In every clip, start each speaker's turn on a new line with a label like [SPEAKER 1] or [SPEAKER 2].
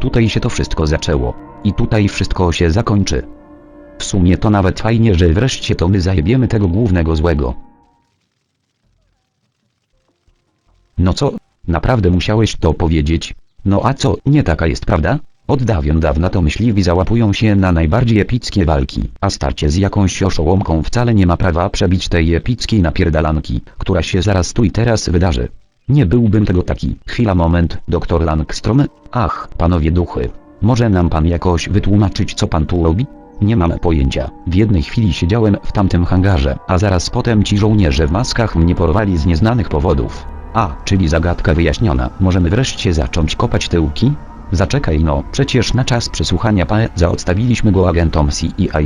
[SPEAKER 1] Tutaj się to wszystko zaczęło. I tutaj wszystko się zakończy. W sumie to nawet fajnie, że wreszcie to my zajebiemy tego głównego złego. No co? Naprawdę musiałeś to powiedzieć? No a co, nie taka jest prawda? Od dawien dawna to myśliwi załapują się na najbardziej epickie walki, a starcie z jakąś oszołomką wcale nie ma prawa przebić tej epickiej napierdalanki, która się zaraz tu i teraz wydarzy. Nie byłbym tego taki. Chwila moment, doktor Langstrom? Ach, panowie duchy. Może nam pan jakoś wytłumaczyć co pan tu robi? Nie mam pojęcia. W jednej chwili siedziałem w tamtym hangarze, a zaraz potem ci żołnierze w maskach mnie porwali z nieznanych powodów. A, czyli zagadka wyjaśniona. Możemy wreszcie zacząć kopać tyłki? Zaczekaj no, przecież na czas przesłuchania PAE zaodstawiliśmy go agentom CIA.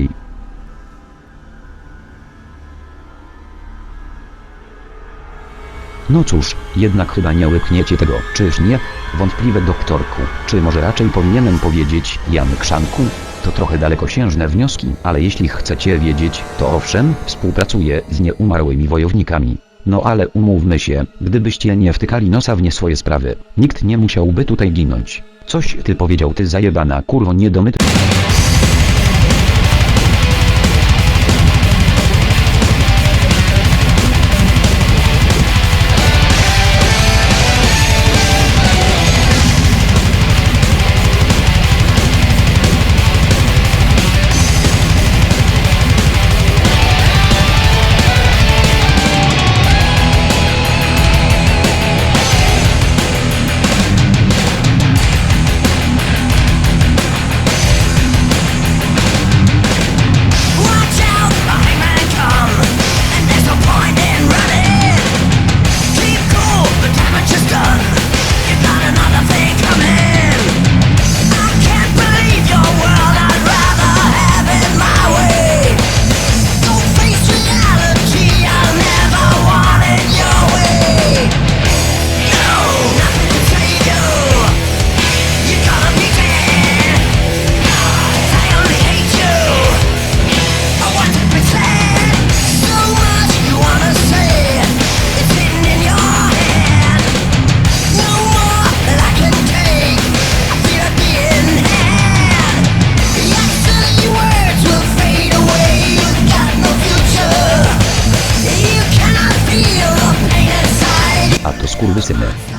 [SPEAKER 1] No cóż, jednak chyba nie łykniecie tego, czyż nie? Wątpliwe doktorku, czy może raczej powinienem powiedzieć, Jan Krzanku? To trochę dalekosiężne wnioski, ale jeśli chcecie wiedzieć, to owszem, współpracuję z nieumarłymi wojownikami. No ale umówmy się, gdybyście nie wtykali nosa w nie swoje sprawy, nikt nie musiałby tutaj ginąć. Coś ty powiedział ty zajebana kurwo niedomyty.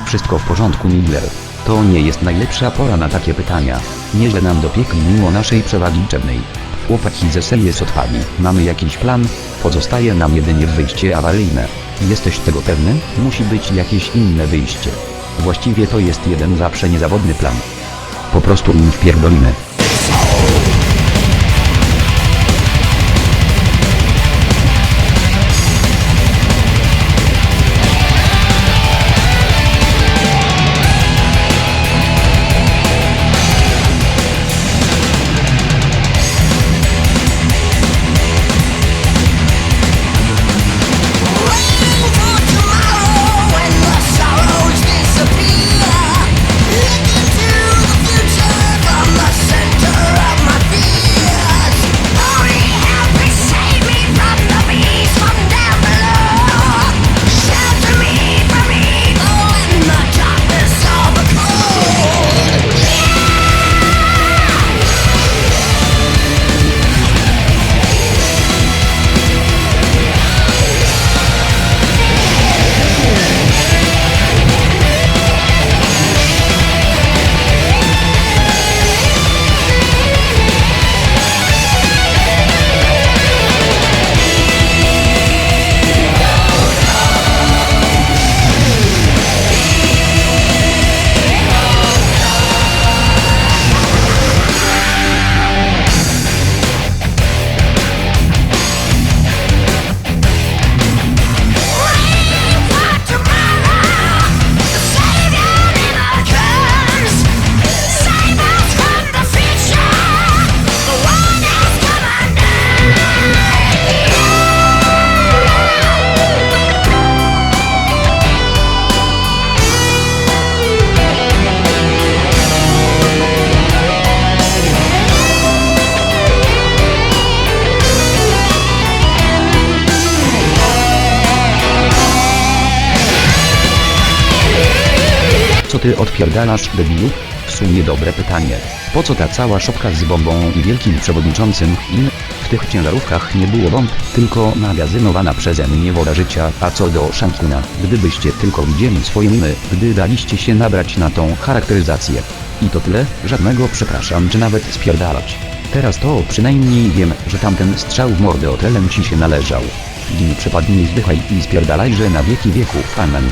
[SPEAKER 1] Wszystko w porządku Miller. To nie jest najlepsza pora na takie pytania. Nieźle nam dopiekli mimo naszej przewagi liczebnej. Chłopaki ze series odpali. Mamy jakiś plan? Pozostaje nam jedynie wyjście awaryjne. Jesteś tego pewny? Musi być jakieś inne wyjście. Właściwie to jest jeden zawsze niezawodny plan. Po prostu im wpierdolimy. Ty odpierdalasz, debilu? W sumie dobre pytanie. Po co ta cała szopka z bombą i wielkim przewodniczącym in? W tych ciężarówkach nie było bomb, tylko magazynowana przeze mnie woda życia, a co do Szankuna, gdybyście tylko widzieli swoje miny, gdy daliście się nabrać na tą charakteryzację. I to tyle, żadnego przepraszam czy nawet spierdalać. Teraz to przynajmniej wiem, że tamten strzał w mordę hotelem ci się należał. Gin przepadnij zdychaj i spierdalajże na wieki wieków, amen.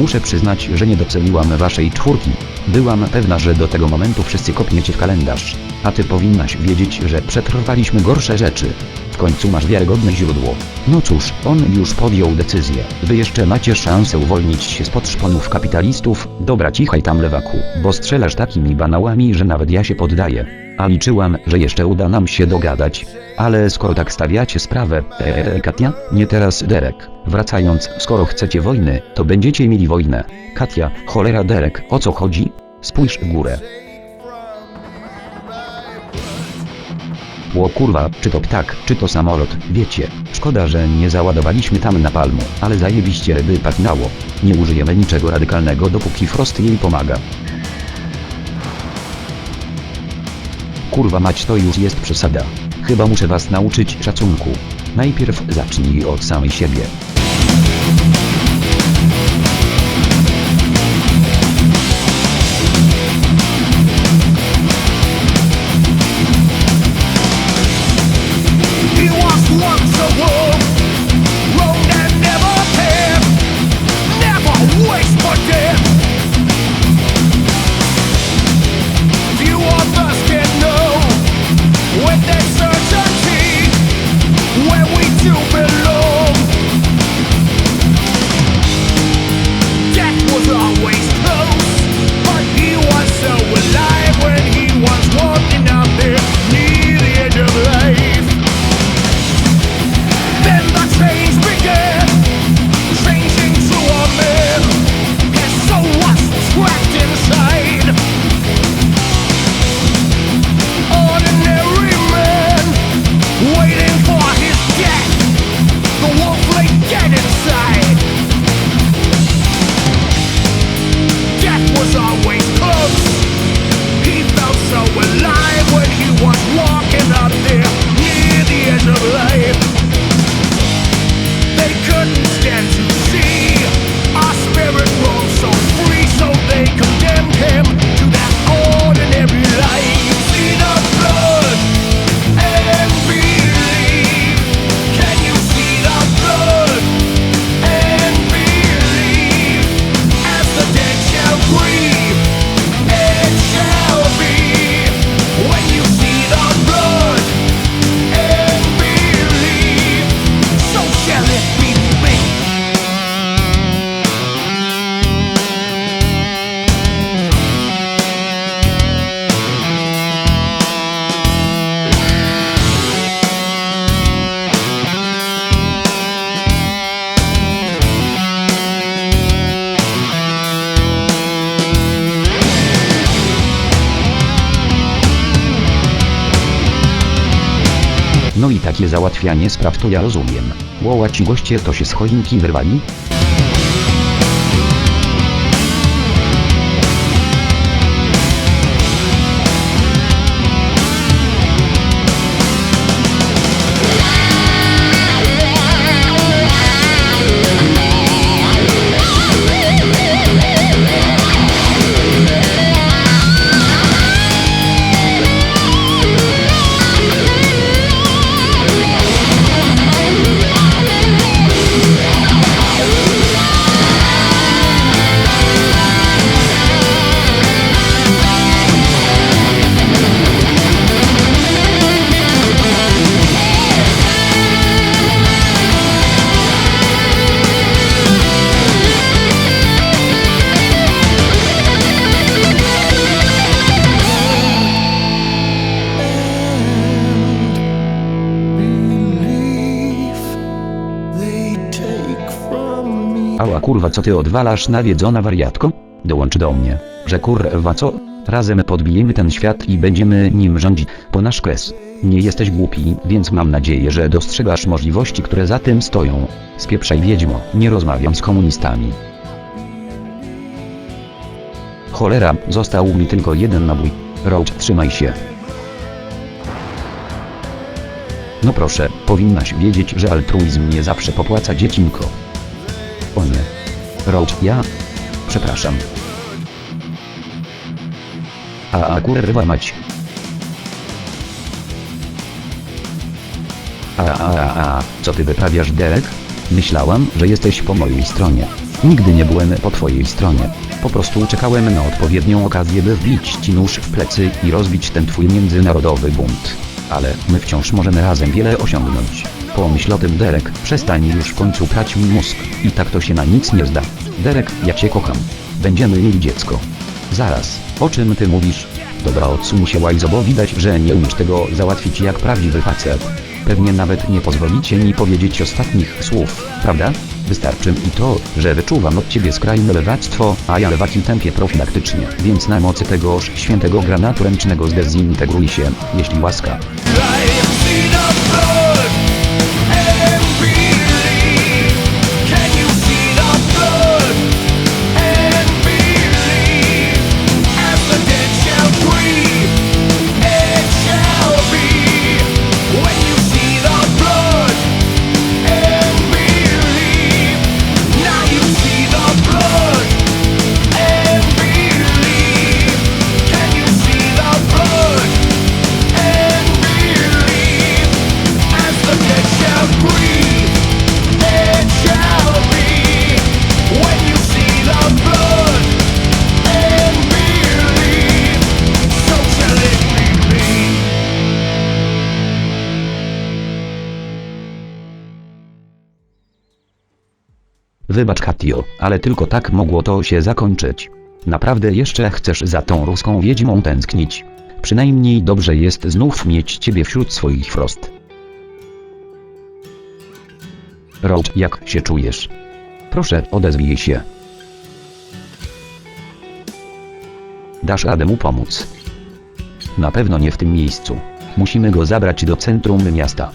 [SPEAKER 1] Muszę przyznać, że nie doceniłam waszej czwórki. Byłam pewna, że do tego momentu wszyscy kopniecie w kalendarz. A ty powinnaś wiedzieć, że przetrwaliśmy gorsze rzeczy. W końcu masz wiarygodne źródło. No cóż, on już podjął decyzję. Wy jeszcze macie szansę uwolnić się spod szponów kapitalistów. Dobra cichaj tam lewaku, bo strzelasz takimi banałami, że nawet ja się poddaję. A liczyłam, że jeszcze uda nam się dogadać. Ale skoro tak stawiacie sprawę, eee, Katia, nie teraz Derek. Wracając, skoro chcecie wojny, to będziecie mieli wojnę. Katia, cholera Derek, o co chodzi? Spójrz w górę. Ło kurwa, czy to ptak, czy to samolot, wiecie. Szkoda, że nie załadowaliśmy tam na palmu, ale zajebiście ryby patinało. Nie użyjemy niczego radykalnego dopóki Frost jej pomaga. Kurwa mać to już jest przesada. Chyba muszę was nauczyć szacunku. Najpierw zacznij od samej siebie. No i takie załatwianie spraw to ja rozumiem. Łoła ci goście to się z choinki wyrwali? Ała kurwa co ty odwalasz nawiedzona wariatko? Dołącz do mnie, że kurwa co? Razem podbijemy ten świat i będziemy nim rządzić, po nasz kres. Nie jesteś głupi, więc mam nadzieję, że dostrzegasz możliwości, które za tym stoją. Spieprzaj wiedźmo, nie rozmawiam z komunistami. Cholera, został mi tylko jeden nabój. Roach, trzymaj się. No proszę, powinnaś wiedzieć, że altruizm nie zawsze popłaca dziecinko. O nie. Roach, ja? Przepraszam. A, a kurwa mać. A, a, a, a, co ty wyprawiasz, Derek? Myślałam, że jesteś po mojej stronie. Nigdy nie byłem po twojej stronie. Po prostu czekałem na odpowiednią okazję, by wbić ci nóż w plecy i rozbić ten twój międzynarodowy bunt. Ale my wciąż możemy razem wiele osiągnąć. Pomyśl o tym, Derek, przestań już w końcu prać mi mózg. I tak to się na nic nie zda. Derek, ja cię kocham. Będziemy mieli dziecko. Zaraz, o czym ty mówisz? Dobra, odsuń się łajzo, bo widać, że nie umiesz tego załatwić jak prawdziwy facet. Pewnie nawet nie pozwolicie mi powiedzieć ostatnich słów, prawda? Wystarczy mi to, że wyczuwam od ciebie skrajne lewactwo, a ja lewaki tępię profilaktycznie, więc na mocy tegoż świętego granatu ręcznego zdezintegruj się, jeśli łaska. Wybacz Katio, ale tylko tak mogło to się zakończyć. Naprawdę jeszcze chcesz za tą ruską wiedźmą tęsknić. Przynajmniej dobrze jest znów mieć ciebie wśród swoich frost. Roach, jak się czujesz? Proszę, odezwij się. Dasz radę mu pomóc. Na pewno nie w tym miejscu. Musimy go zabrać do centrum miasta.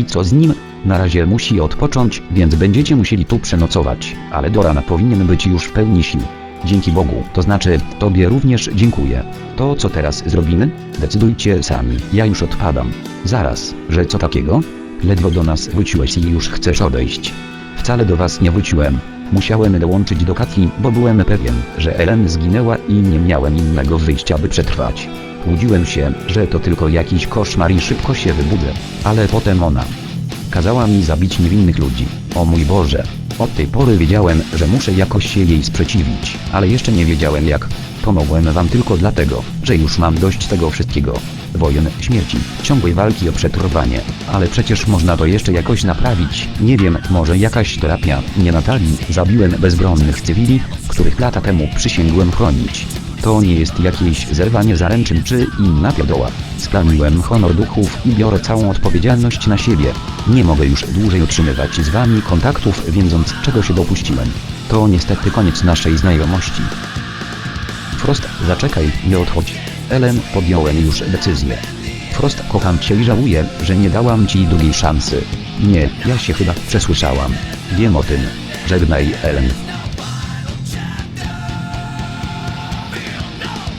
[SPEAKER 1] I co z nim? Na razie musi odpocząć, więc będziecie musieli tu przenocować, ale do rana powinien być już w pełni sił. Dzięki Bogu, to znaczy, Tobie również dziękuję. To co teraz zrobimy? Decydujcie sami, ja już odpadam. Zaraz, że co takiego? Ledwo do nas wróciłeś i już chcesz odejść. Wcale do was nie wróciłem. Musiałem dołączyć do Kati, bo byłem pewien, że Ellen zginęła i nie miałem innego wyjścia by przetrwać. Łudziłem się, że to tylko jakiś koszmar i szybko się wybudzę. Ale potem ona kazała mi zabić niewinnych ludzi. O mój Boże. Od tej pory wiedziałem, że muszę jakoś się jej sprzeciwić, ale jeszcze nie wiedziałem jak. Pomogłem wam tylko dlatego, że już mam dość tego wszystkiego. Wojen, śmierci, ciągłej walki o przetrwanie. Ale przecież można to jeszcze jakoś naprawić. Nie wiem, może jakaś terapia. Nie Natalii, zabiłem bezbronnych cywili, których lata temu przysięgłem chronić. To nie jest jakieś zerwanie zaręczyn czy inna pierdoła. Splamiłem honor duchów i biorę całą odpowiedzialność na siebie. Nie mogę już dłużej utrzymywać z wami kontaktów, wiedząc czego się dopuściłem. To niestety koniec naszej znajomości. Frost, zaczekaj, nie odchodź. Ellen, podjąłem już decyzję. Frost, kocham cię i żałuję, że nie dałam ci drugiej szansy. Nie, ja się chyba przesłyszałam. Wiem o tym. Żegnaj, Ellen.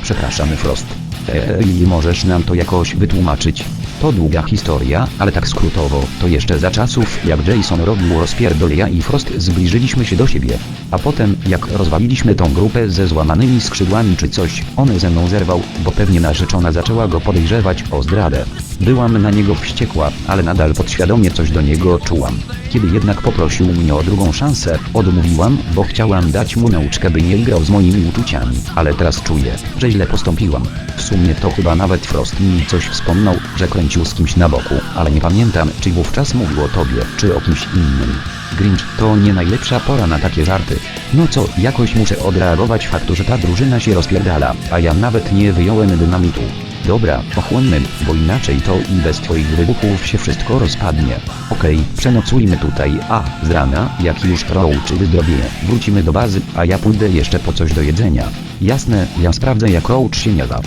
[SPEAKER 1] Przepraszam, Frost. Eee, możesz nam to jakoś wytłumaczyć? To długa historia, ale tak skrótowo, to jeszcze za czasów, jak Jason robił rozpierdol ja i Frost zbliżyliśmy się do siebie. A potem, jak rozwaliliśmy tą grupę ze złamanymi skrzydłami czy coś, on ze mną zerwał, bo pewnie narzeczona zaczęła go podejrzewać o zdradę. Byłam na niego wściekła, ale nadal podświadomie coś do niego czułam. Kiedy jednak poprosił mnie o drugą szansę, odmówiłam, bo chciałam dać mu nauczkę by nie grał z moimi uczuciami. Ale teraz czuję, że źle postąpiłam. W sumie to chyba nawet Frost mi coś wspomniał, że kręcił z kimś na boku, ale nie pamiętam, czy wówczas mówił o tobie, czy o kimś innym. Grinch to nie najlepsza pora na takie żarty. No co, jakoś muszę odreagować faktu, że ta drużyna się rozpierdala, a ja nawet nie wyjąłem dynamitu. Dobra, ochłonny, bo inaczej to i bez twoich wybuchów się wszystko rozpadnie. Okej, przenocujmy tutaj, a z rana, jak już Roach wyzdrowieje, wrócimy do bazy, a ja pójdę jeszcze po coś do jedzenia. Jasne, ja sprawdzę jak Roach się nie da.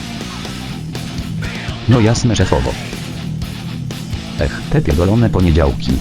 [SPEAKER 1] No jasne szefowo. Ech, te pierdolone poniedziałki.